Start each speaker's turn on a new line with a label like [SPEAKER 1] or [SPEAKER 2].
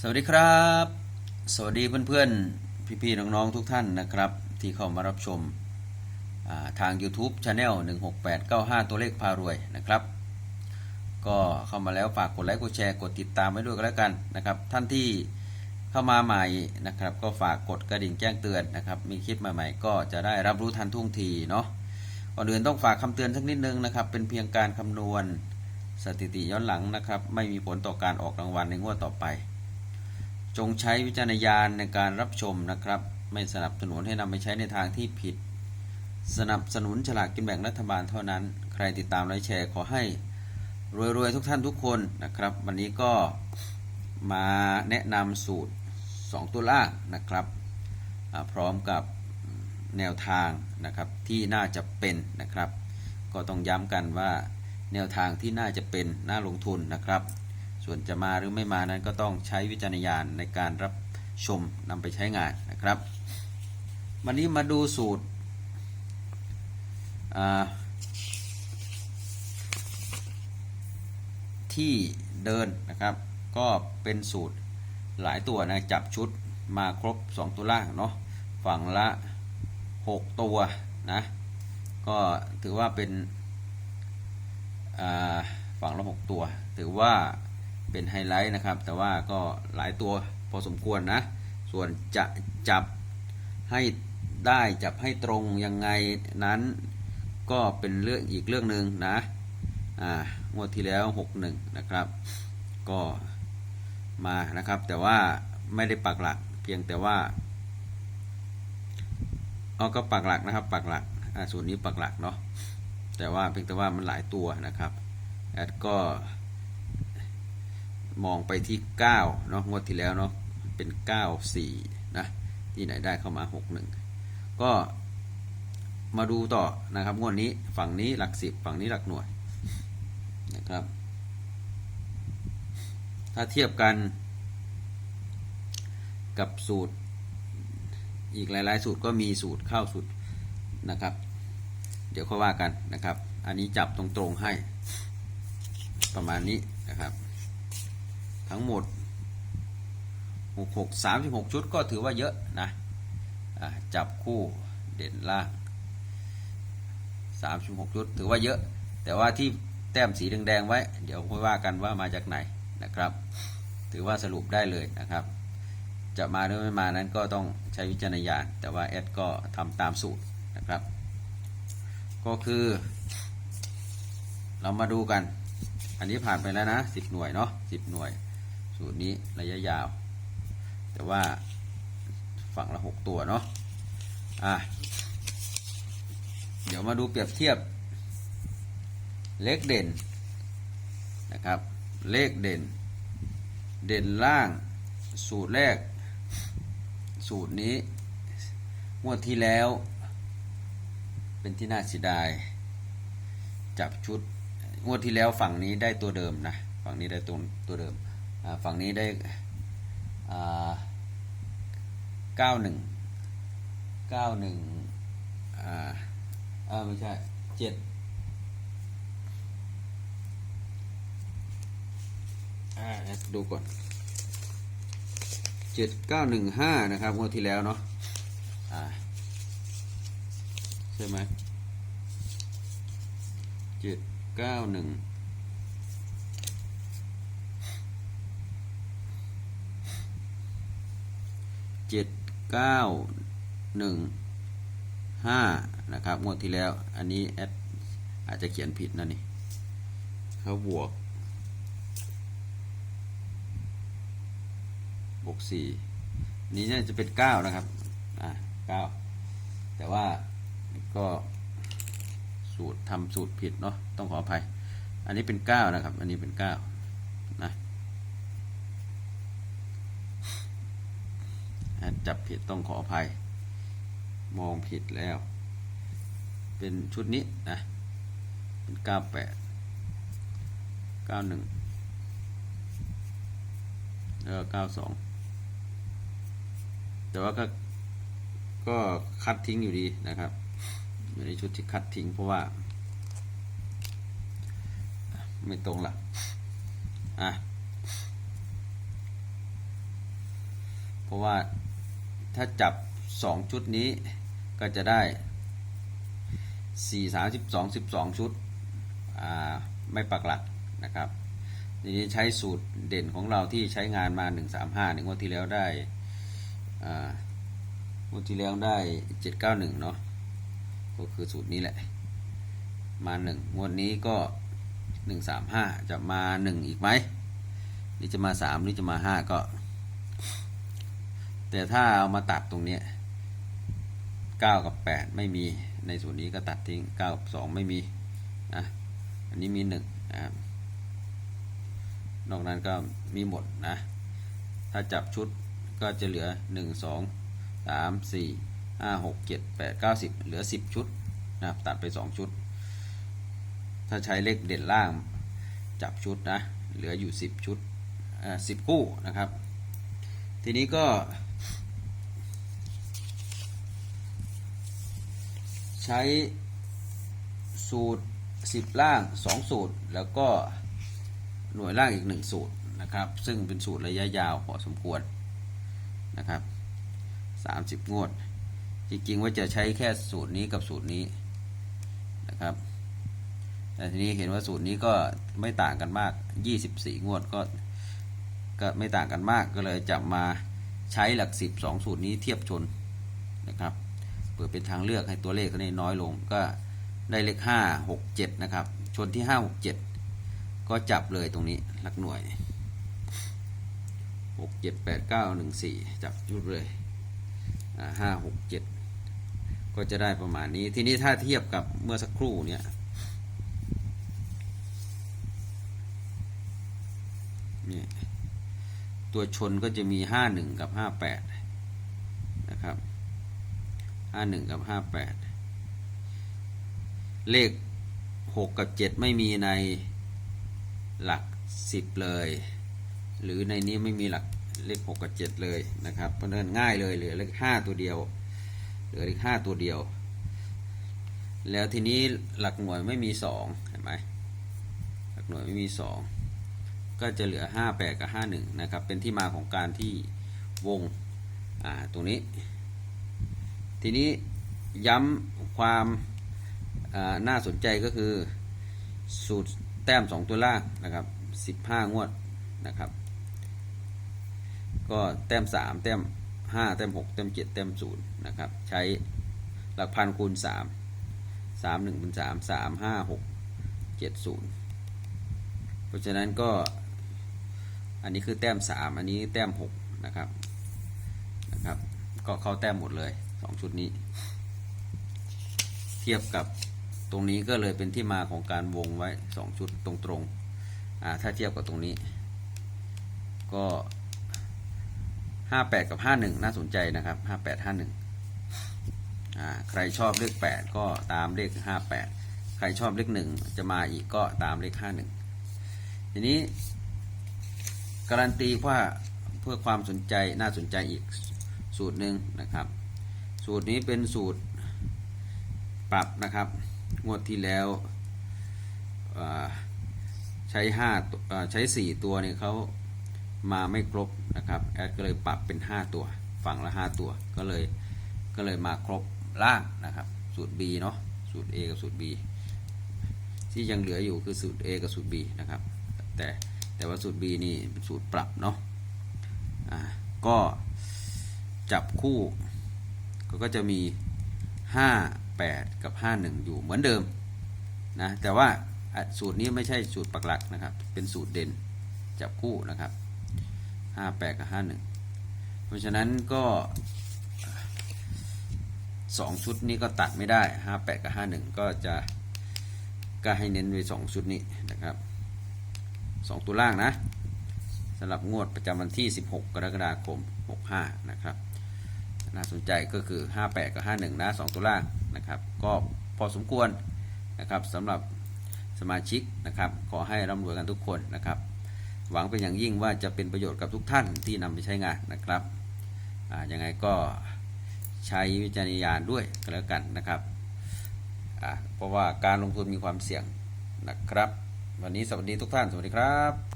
[SPEAKER 1] สวัสดีครับ สวัสดีเพื่อนๆ พี่ๆ น้องๆ ทุกท่านนะครับ ที่เข้ามารับชมาทาง YouTube Channel 16895 ตัวเลขพารวยนะครับ ก็เข้ามาแล้วฝากกดไลค์กดแชร์กดติดตามไว้ด้วยกันแล้วกันนะครับ ท่านที่เข้ามาใหม่นะครับ ก็ฝากกดกระดิ่งแจ้งเตือนนะครับ มีคลิปใหม่ๆ ก็จะได้รับรู้ทันท่วงทีเนาะก่อนอื่นต้องฝากคำเตือนสักนิดนึงนะครับ เป็นเพียงการคำนวณสถิติย้อนหลังนะครับ ไม่มีผลต่อการออกรางวัลในงวดต่อไป จงใช้วิจารณญาณในการรับชมนะครับ ไม่สนับสนุนให้นำไปใช้ในทางที่ผิด สนับสนุนฉลากกินแบ่งรัฐบาลเท่านั้น ใครติดตามและแชร์ขอให้รวยๆทุกท่านทุกคนนะครับ วันนี้ก็มาแนะนำสูตร 2 ตัวล่างนะครับ พร้อมกับแนวทางนะครับที่น่าจะเป็นนะครับ ก็ต้องย้ำกันว่าแนวทางที่น่าจะเป็นน่าลงทุนนะครับ ส่วนจะมาหรือไม่มานั้นก็ต้องใช้วิจารณญาณในการรับชมนำไปใช้งานนะครับ วันนี้มาดูสูตรที่เดินนะครับ ก็เป็นสูตรหลายตัวนะจับชุดมาครบ 2 ตัวล่างเนาะฝั่งละ 6 ตัวนะก็ถือว่าเป็นฝั่งละ 6 ตัว ถือว่า เป็นไฮไลท์นะครับ แต่ว่าก็หลายตัวพอสมควรนะ ส่วนจะจับให้ได้จับให้ตรงยังไงนั้น ก็เป็นเรื่องอีกเรื่องหนึ่งนะอ่างวดที่แล้ว 61 นะครับ ก็มานะครับ แต่ว่าไม่ได้ปักหลัก เพียงแต่ว่าเอาก็ปักหลักนะครับปักหลักส่วนนี้ปักหลักเนาะแต่ว่าเพียงแต่ว่ามันหลายตัวนะครับแอดก็ มองไปที่9เนาะงวดที่แล้วเนาะเป็น 94นะที่ไหนได้เข้ามา 61 ก็มาดูต่อนะครับงวดนี้ฝั่งนี้หลัก 10 ฝั่งนี้หลักหน่วยนะครับ ถ้าเทียบกันกับสูตรอีกหลาย ๆ สูตรก็มีสูตรเข้าสูตรนะครับ เดี๋ยวค่อยว่ากันนะครับ อันนี้จับตรง ๆ ให้ประมาณนี้นะครับ ทั้งหมด66 36ชุดก็ถือว่าเยอะนะจับคู่เด่นล่าง36ชุดถือว่าเยอะ แต่ว่าที่แต้มสีแดงๆไว้ เดี๋ยวค่อยว่ากันว่ามาจากไหนนะครับ ถือว่าสรุปได้เลยนะครับ จะมาหรือไม่มานั้นก็ต้องใช้วิจารณญาณแต่ว่าแอดก็ทำตามสูตรนะครับ ก็คือ เรามาดูกัน อันนี้ผ่านไปแล้วนะ10หน่วยเนาะ10หน่วย สูตรนี้ระยะยาว แต่ว่าฝั่งละ6ตัวเนาะอะเดี๋ยวมาดูเปรียบเทียบ เลขเด่นนะครับ เลขเด่น เด่นล่าง สูตรแรก สูตรนี้งวดที่แล้ว เป็นที่น่าเสียดาย จับชุดงวดที่แล้วฝั่งนี้ได้ตัวเดิมนะ ฝั่งนี้ได้ตัวตัวเดิม ฝั่งนี้ได้เก้าหนึ่งเก้าหนึ่งอ่าอ่าไม่ใช่เจ็ดดูก่อนเจ็ดเก้าหนึ่งห้านะครับงวดที่แล้วเนาะอ่าใช่ไหมเจ็ดเก้าหนึ่ง เจ็ดเก้าหนึ่งห้านะครับงวดที่แล้ว อันนี้แอดอาจจะเขียนผิดนะนี่เขาบวกบวกสี่นี้น่าจะเป็นเก้านะครับอ่าเก้าแต่ว่าก็สูตรทำสูตรผิดเนาะต้องขออภัย อันนี้เป็นเก้านะครับ อันนี้เป็นเก้านะอ่า จับผิดต้องขออภัย มองผิดแล้ว เป็นชุดนี้นะ เป็นเก้าแปดเก้าหนึ่งแล้วก็เก้าสองแต่ว่าก็ก็คัดทิ้งอยู่ดีนะครับอยู่ในชุดที่คัดทิ้งเพราะว่า ไม่ตรงละอะ เพราะว่า ถ้าจับสองชุดนี้ก็จะได้สี่สามสิบสองสิบสองชุด ไม่ปักหลักนะครับทีนี้ใช้สูตรเด่นของเราที่ใช้งานมาหนึ่งสามห้าหนึ่งวันที่แล้วได้งวันที่แล้วได้เจ็ดเก้าหนึ่งเนาะก็คือสูตรนี้แหละ มาหนึ่งงวดนี้ก็หนึ่งสามห้าจะมาหนึ่งอีกไหมหรือจะมาสามหรือจะมาห้าก็ แต่ถ้าเอามาตัดตรงเนี้ยเก้ากับแปดไม่มีในส่วนนี้ก็ตัดทิ้งเก้ากับสองไม่มีนะอันนี้มีหนึ่งนะครับนอกนั้นก็มีหมดนะ ถ้าจับชุดก็จะเหลือหนึ่งสองสามสี่ห้าหกเจ็ดแปดเก้าสิบเหลือสิบชุดนะครับตัดไปสองชุด ถ้าใช้เลขเด่นล่างจับชุดนะ เหลืออยู่สิบชุดสิบคู่นะครับ ทีนี้ก็ ใช้สูตรสิบล่างสองสูตร แล้วก็หน่วยล่างอีกหนึ่งสูตรนะครับ ซึ่งเป็นสูตรระยะยาวพอสมควรนะครับสามสิบงวด จริงๆว่าจะใช้แค่สูตรนี้กับสูตรนี้นะครับ แต่ทีนี้เห็นว่าสูตรนี้ก็ไม่ต่างกันมาก 24 งวดก็ก็ไม่ต่างกันมากก็เลยจับมาใช้หลัก 10 2 สูตรนี้เทียบชนนะครับ เปิดเป็นทางเลือกให้ตัวเลขนี้น้อยลงก็ได้เลข 5 6 7 นะครับ ชนที่ 5 6 7 ก็จับเลยตรงนี้หลักหน่วย 6 7 8 9 1 4 จับยุดเลยห้าหกเจ็ดก็จะได้ประมาณนี้ ทีนี้ถ้าเทียบกับเมื่อสักครู่เนี่ยนี่ตัวชนก็จะมีห้าหนึ่งกับห้าแปดนะครับ ห้าหนึ่งกับห้าแปดเลขหกกับเจ็ดไม่มีในหลักสิบเลย หรือในนี้ไม่มีหลักเลขหกกับเจ็ดเลยนะครับเพราะนั้นง่ายเลยเหลือเลขห้าตัวเดียวเหลือเลขห้าตัวเดียว แล้วทีนี้หลักหน่วยไม่มีสองเห็นไหมหลักหน่วยไม่มีสองก็จะเหลือ 5 8 กับ 5 1 นะครับ เป็นที่มาของการที่วงอ่าตรงนี้ ทีนี้ย้ำความน่าสนใจก็คือสูตรแต้ม 2 ตัวล่างนะครับ 15 งวดนะครับ ก็แต้ม 3 แต้ม 5 แต้ม 6 แต้ม 7 แต้ม 0 นะครับ ใช้หลักพันคูณ 3 3 1เป็น3 3 5 6 7 0 เพราะฉะนั้นก็อันนี้คือแต้ม 3 อันนี้แต้ม 6 นะครับนะครับ ก็เข้าแต้มหมดเลย 2ชุดนี้ เทียบกับตรงนี้ก็เลยเป็นที่มาของการวงไว้2ชุดตรงๆอ่าถ้าเทียบกับตรงนี้ ก็58กับ51น่าสนใจนะครับ58 51อ่าใครชอบเลข8ก็ตามเลข58ใครชอบเลข1จะมาอีกก็ตามเลข51ทีนี้การันตีว่าเพื่อความสนใจน่าสนใจอีกสูตรหนึ่งนะครับ สูตรนี้เป็นสูตรปรับนะครับ งวดที่แล้วใช้ห้าใช้สี่ตัวเนี่ยเขามาไม่ครบนะครับแอดก็เลยปรับเป็นห้าตัว ฝั่งละห้าตัวก็เลยก็เลยมาครบล่างนะครับ สูตร B เนาะสูตร A กับสูตร B ที่ยังเหลืออยู่คือสูตร A กับสูตร B นะครับ แต่แต่ว่าสูตร B นี่เป็นสูตรปรับเนาะอ่าก็จับคู่ ก็ก็จะมี 5 8 กับ 5 1 อยู่เหมือนเดิมนะแต่ว่าสูตรนี้ไม่ใช่สูตรปักหลักนะครับ เป็นสูตรเด่นจับคู่นะครับ 5 8 กับ 5 1 เพราะฉะนั้นก็ 2 ชุดนี้ก็ตัดไม่ได้ 5 8 กับ 5 1 ก็จะก็ให้เน้นไว้สองชุดนี้นะครับสองตัวล่างนะสำหรับงวดประจำวันที่ 16 กรกฎาคม 65 นะครับ น่าสนใจก็คือ 58 กับ 51 นะสองตัวล่างนะครับ ก็พอสมควรนะครับสำหรับสมาชิกนะครับ ขอให้ร่ำรวยกันทุกคนนะครับ หวังเป็นอย่างยิ่งว่าจะเป็นประโยชน์กับทุกท่านที่นำไปใช้งานนะครับอ่ายังไงก็ใช้วิจารณญาณด้วยก็แล้วกันนะครับ เพราะว่าการลงทุนมีความเสี่ยงนะครับ วันนี้สวัสดีทุกท่าน สวัสดีครับ